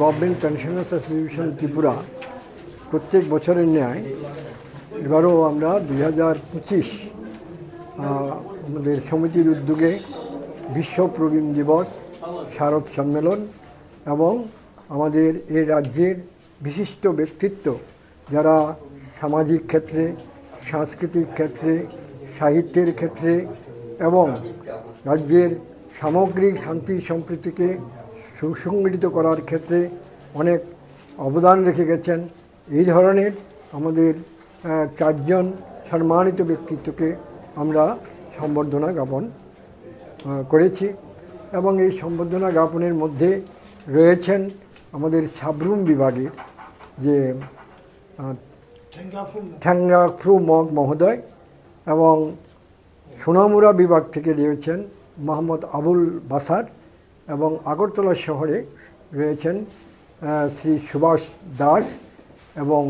Government pensioners association Tripura প্রত্যেক বছরের ন্যায় এবারও আমরা দুই হাজার পঁচিশ আমাদের সমিতির উদ্যোগে বিশ্ব প্রবীণ দিবস, স্মারক সম্মেলন এবং আমাদের এ রাজ্যের বিশিষ্ট ব্যক্তিত্ব যারা সামাজিক ক্ষেত্রে, সাংস্কৃতিক ক্ষেত্রে, সাহিত্যের ক্ষেত্রে এবং রাজ্যের সামগ্রিক শান্তি সম্প্রীতিকে সুসংগঠিত করার ক্ষেত্রে অনেক অবদান রেখে গেছেন। এই ধরনের আমাদের চারজন সম্মানিত ব্যক্তিত্বকে আমরা সম্বর্ধনা জ্ঞাপন করেছি এবং এই সম্বর্ধনা জ্ঞাপনের মধ্যে রয়েছেন আমাদের সাবরুম বিভাগের যে আহ, ফ্রু মগ মহোদয় এবং সোনামুড়া বিভাগ থেকে রয়েছেন মোহাম্মদ আবুল বাসার। এবং আগরতলা শহরে রয়েছেন শ্রী সুভাষ দাস এবং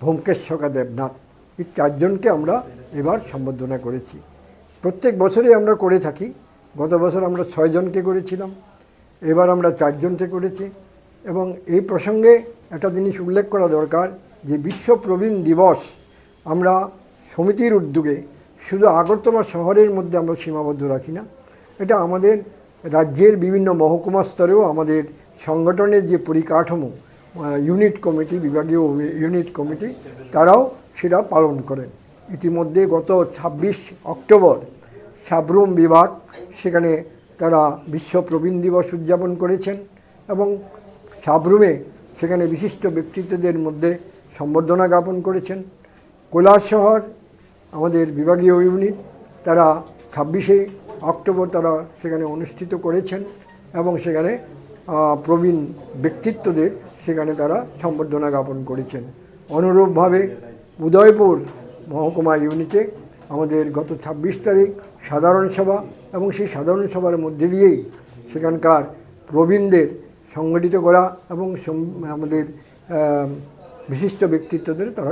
ভোমকেশ্বকা দেবনাথ। এই চারজনকে আমরা এবার সম্বর্ধনা করেছি। প্রত্যেক বছরই আমরা করে থাকি। গত বছর আমরা ছয়জনকে করেছিলাম। এবার আমরা চারজনকে করেছি। এবং এই প্রসঙ্গে একটা জিনিস উল্লেখ করা দরকার যে বিশ্ব প্রবীণ দিবস আমরা সমিতির উদ্যোগে শুধু আগরতলা শহরের মধ্যে আমরা সীমাবদ্ধ রাখি না। এটা আমাদের রাজ্যের বিভিন্ন মহকুমা স্তরেও আমাদের সংগঠনের যে পরিকাঠামো ইউনিট কমিটি বিভাগীয় ইউনিট কমিটি তারাও সেটা পালন করেন। ইতিমধ্যে গত ছাব্বিশ অক্টোবর সাবরুম বিভাগ সেখানে তারা বিশ্ব প্রবীণ দিবস উদযাপন করেছেন এবং সাবরুমে সেখানে বিশিষ্ট ব্যক্তিত্বদের মধ্যে সম্বর্ধনা জ্ঞাপন করেছেন। কৈলাসহর, আমাদের বিভাগীয় ইউনিট তারা ছাব্বিশে অক্টোবর তারা সেখানে অনুষ্ঠিত করেছেন এবং সেখানে প্রবীণ ব্যক্তিত্বদের সেখানে তারা সম্বর্ধনা জ্ঞাপন করেছেন। অনুরূপভাবে উদয়পুর মহকুমা ইউনিটে আমাদের গত ছাব্বিশ তারিখ সাধারণ সভা এবং সেই সাধারণ সভার মধ্যে দিয়েই সেখানকার প্রবীণদের সংগঠিত করা এবং আমাদের বিশিষ্ট ব্যক্তিত্বদের তারা